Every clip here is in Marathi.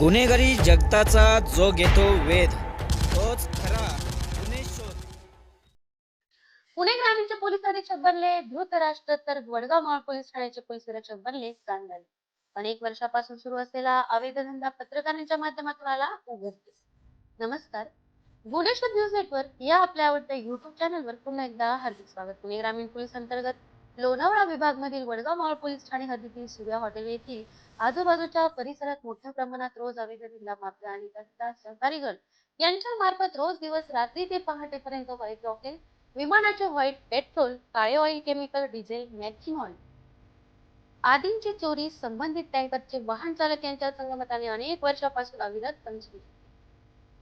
गुन्हेगारी जगताचा जो घेतो वेध तोच खरा गुन्हे शोध. पुणे ग्रामीणचे पोलीस अधीक्षक बनले धृतराष्ट्र तर वडगाव माळ पोलीस ठाण्याचे पोलीस निरीक्षक बनले कांदाले अनेक वर्षापासून सुरू असलेला अवैध धंदा पत्रकारांच्या माध्यमातून आला उघडकीस. नमस्कार. गुन्हेश्वर न्यूज नेटवर्क या आपल्या आवडत्या युट्यूब चॅनलवर पुन्हा एकदा हार्दिक स्वागत. पुणे ग्रामीण पोलीस अंतर्गत लोणावळा विभाग मधील वडगाव मॉल पोलीस ठाणे हद्दीतील सूर्या हॉटेल येथील आजूबाजूच्या परिसरात मोठ्या प्रमाणात रोज अवैध धंदा माफिया आणि त्यांचा सहकारी गट यांच्या मार्फत रोज दिवस रात्री ते पहाटेपर्यंत व्हाईट रॉकेल विमानाचे व्हाईट पेट्रोल काळे oil chemical diesel matching oil आदींची चोरी संबंधित टँकरचे वाहन चालक यांच्या संगमताने अनेक वर्षापासून अविरत पंचली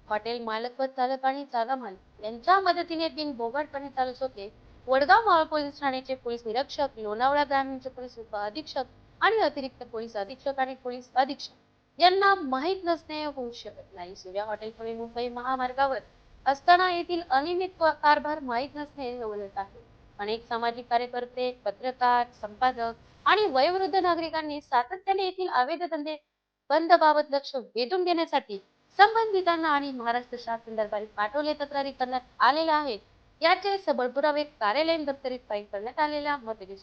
हॉटेल मालक व चालक आणि जागा मालक यांच्या मदतीने बिन बोगटपणे चालत होते. वडगाव मावळ पोलीस ठाण्याचे पोलीस निरीक्षक लोणावळा ग्रामीणचे पोलीस उप अधीक्षक आणि अतिरिक्त पोलीस अधीक्षक आणि पोलीस अधीक्षक यांना माहीत नसणे होऊ शकत नाही. सूर्या हॉटेल पुणे मुंबई महामार्गावर असताना येथील अनियमित कारभार माहीत नसणे उलट आहे. अनेक सामाजिक कार्यकर्ते पत्रकार संपादक आणि वयोवृद्ध नागरिकांनी सातत्याने येथील अवैध धंदे बंद बाबत लक्ष वेधून घेण्यासाठी संबंधितांना आणि महाराष्ट्र शासन दरबारी पाठवले तक्रारी करण्यात आलेल्या आहेत. याचे सबळपुरावे कार्यालयीन दप्तरीत फाईल करण्यात आलेल्या मते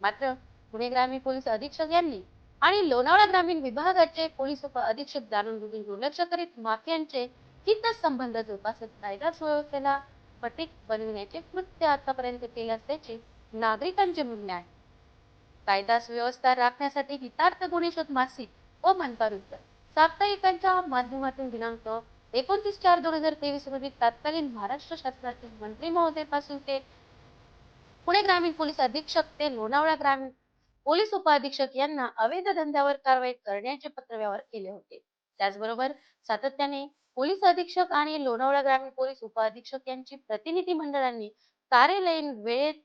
मात्र पुणे ग्रामीण पोलीस अधीक्षक यांनी आणि लोणावळा ग्रामीण विभागाचे पोलीस उप अधीक्षक जाणून दुर्लक्ष करीत माफियांचे हित संबंध जोपासत कायदा सुव्यवस्थेला पटीक बनविण्याचे कृत्य आतापर्यंत केले असल्याचे नागरिकांचे म्हणणे आहे. कायदा सुव्यवस्था राखण्यासाठी हितार्थ गुन्हे शोध मासिक व मनपाविरुद्ध साप्ताहिकांच्या माध्यमातून दिनांक एकोणतीस चार दोन हजार तेवीस रोजी तत्कालीन महाराष्ट्र शासनाचे मंत्री महोदयपासून ते पुणे ग्रामीण पोलीस अधीक्षक ते लोणावळा ग्रामीण पोलीस उपअधीक्षक यांना अवैध धंद्यावर कारवाई करण्याचे पत्रव्यवहार केले होते. त्याचबरोबर सातत्याने पोलीस अधीक्षक आणि लोणावळा ग्रामीण पोलीस उपअधीक्षक यांची प्रतिनिधी मंडळांनी कार्यालयीन वेळेत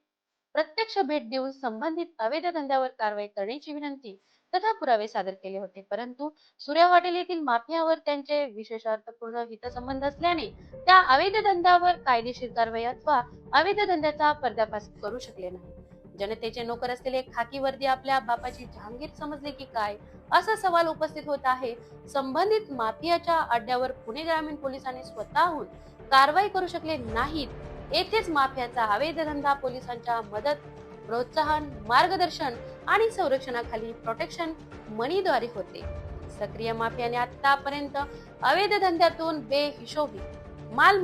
प्रत्यक्ष भेट देऊन संबंधित अवैध धंद्यावर कारवाई करण्याची विनंती तथा पुरावे सादर केले होते. परंतु सूर्या हॉटेल येथील माफियावर त्यांचे विशेषार्थपूर्ण हितसंबंध असल्याने त्या अवैध धंद्यावर कायदेशीर कारवाई अथवा अवैध धंद्याचा पर्दाफाश करू शकले नाही. जनतेचे नोकर असलेले खाकी वर्दी आपल्या बापाची जहांगीर समजले की काय? असा सवाल उपस्थित होत आहे. संबंधित माफियाच्या अड्ड्यावर पुणे ग्रामीण पोलिसांनी स्वतःहून कारवाई करू शकले नाहीत येथेच माफियाचा अवैध पोलिसांच्या मदत प्रोत्साहन मार्गदर्शन आणि संरक्षणाखाली प्रोटेक्शन मनीद्वारे होते. सक्रिय माफियाने आतापर्यंत अवैध धंद्यातून बेहिशोबी माल